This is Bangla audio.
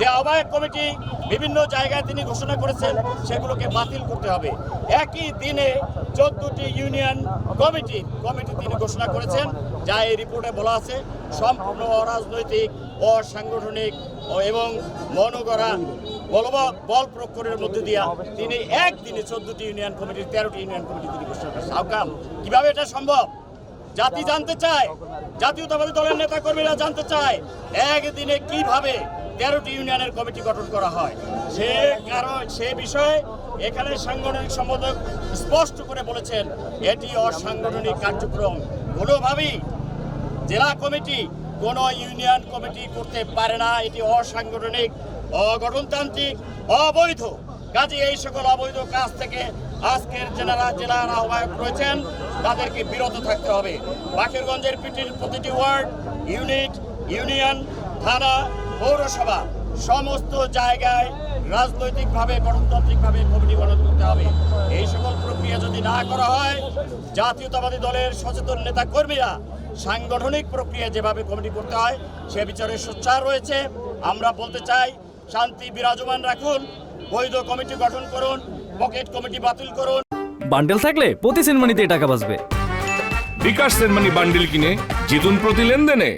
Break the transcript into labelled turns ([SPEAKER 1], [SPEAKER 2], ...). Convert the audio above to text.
[SPEAKER 1] যে আহ্বায়ক কমিটি বিভিন্ন জায়গায় তিনি ঘোষণা করেছেন, সেগুলোকে বাতিল করতে হবে। একই দিনে চোদ্দটি ইউনিয়ন কমিটি কমিটি তিনি ঘোষণা করেছেন, যা এই রিপোর্টে বলা আছে, সম্পূর্ণ অরাজনৈতিক, অসাংগঠনিক এবং মনগড়া বল প্রয়োগের মধ্যে দিয়া তিনি একদিনে চোদ্দটি ইউনিয়ন কমিটির তেরোটি ইউনিয়ন কমিটি তিনি ঘোষণা করেছেন। কীভাবে এটা সম্ভব? জাতি জানতে চায়, জাতীয়তাবাদী দলের নেতা কর্মীরা জানতে চায় একদিনে কীভাবে তেরোটি ইউনিয়নের কমিটি গঠন করা হয়। সে কারণ, সে বিষয়ে এখানে সাংগঠনিক সম্পাদক স্পষ্ট করে বলেছেন, এটি অসাংগঠনিক কার্যক্রম। কোনোভাবেই জেলা কমিটি, কোন ইউনিয়ন কমিটি করতে পারে না। এটি অসাংগঠনিক অগঠনতান্ত্রিক অবৈধ। কাজে এই সকল অবৈধ কাজ থেকে আজকের জেলারা জেলার আহ্বায়ক রয়েছেন, তাদেরকে বিরত থাকতে হবে। বাকেরগঞ্জের পিটির প্রতিটি ওয়ার্ড, ইউনিট, ইউনিয়ন, থানা, পৌরসভা, সমস্ত জায়গায় রাজনৈতিকভাবে, গণতান্ত্রিকভাবে কমিটি গঠন করতে হবে। এই সকল প্রক্রিয়া যদি না করা হয়, জাতীয়তাবাদী দলের সচেতন নেতা কর্মীরা সাংগঠনিক প্রক্রিয়া যেভাবে কমিটি করতে হয়, সে বিচারে সোচ্চার রয়েছে। আমরা বলতে চাই, শান্তি বিরাজমান রাখুন। বৈধ কমিটি গঠন করুন পকেট কমিটি বাতিল করুন।
[SPEAKER 2] বান্ডেল থাকলে প্রতি সেনমানিতে টাকা বাঁচবে।
[SPEAKER 3] বিকাশ সেনমানি বান্ডিল কিনে জিতুন প্রতি লেনদেনে।